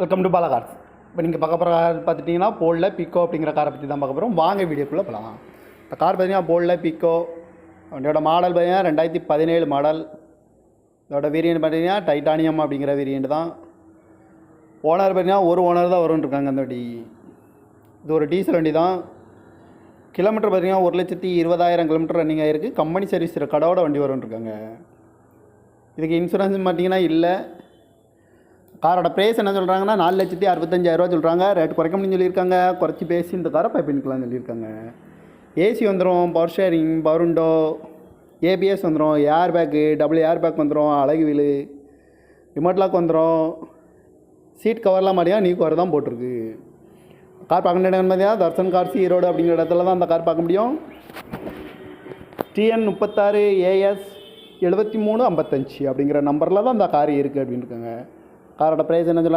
Welcome to Bala cars இப்போ நீங்கள் பார்க்க போகிற கார் பார்த்துட்டிங்கன்னா போலில் பிக்கோ அப்படிங்கிற காரை பற்றி தான் பார்க்க போகிறோம் வாங்க வீடியோக்குள்ளே போகலாம் இந்த கார் பார்த்தீங்கன்னா போலில் பிக்கோ வண்டியோட மாடல் பார்த்தீங்கன்னா ரெண்டாயிரத்தி பதினேழு மாடல் இதோட வேரியண்ட் பார்த்தீங்கன்னா டைட்டானியம் அப்படிங்கிற வேரியண்ட் தான். ஓனர் பார்த்தீங்கன்னா ஒரு ஓனர் தான் வரும்னு இருக்காங்க அந்த வண்டி. இது ஒரு டீசல் வண்டி தான். கிலோமீட்டர் பார்த்தீங்கன்னா ஒரு லட்சத்தி இருபதாயிரம் கிலோமீட்டர் ரன்னிங் ஆகிருக்கு கம்பெனி சர்வீஸ் கடவோட வண்டி வரும்னு இருக்காங்க. இதுக்கு இன்சூரன்ஸ் பார்த்தீங்கன்னா இல்லை. காரோட ப்ரைஸ் என்ன சொல்கிறாங்கன்னா நாலு லட்சத்தி அறுபத்தஞ்சாயிரரூவா சொல்கிறாங்க ரேட் குறைக்க முடியும்னு சொல்லியிருக்காங்க. குறைச்சி பேசி இந்த காரை பை பண்ணிக்கலாம்னு சொல்லியிருக்காங்க. ஏசி வந்துடும் power sharing power window ABS வந்துடும் air bag double air bag வந்துடும் அழகு வீலு ரிமோட் லாக் வந்துடும் சீட் கவர்லாம் மாதிரியா நீ கவர் தான் போட்டிருக்கு. கார் பார்க்க வேண்டிய இடம் பார்த்தியா தர்சன் கார்ஸ் ஈரோடு அப்படிங்கிற இடத்துல தான் அந்த கார் பார்க்க முடியும். டிஎன் முப்பத்தாறு ஏஎஸ் எழுபத்தி மூணு ஐம்பத்தஞ்சு அப்படிங்கிற நம்பரில் தான் அந்த கார் இருக்குது அப்படின்னு இருக்காங்க காரோட ப்ரைஸ் என்ன சொல்லுவாங்க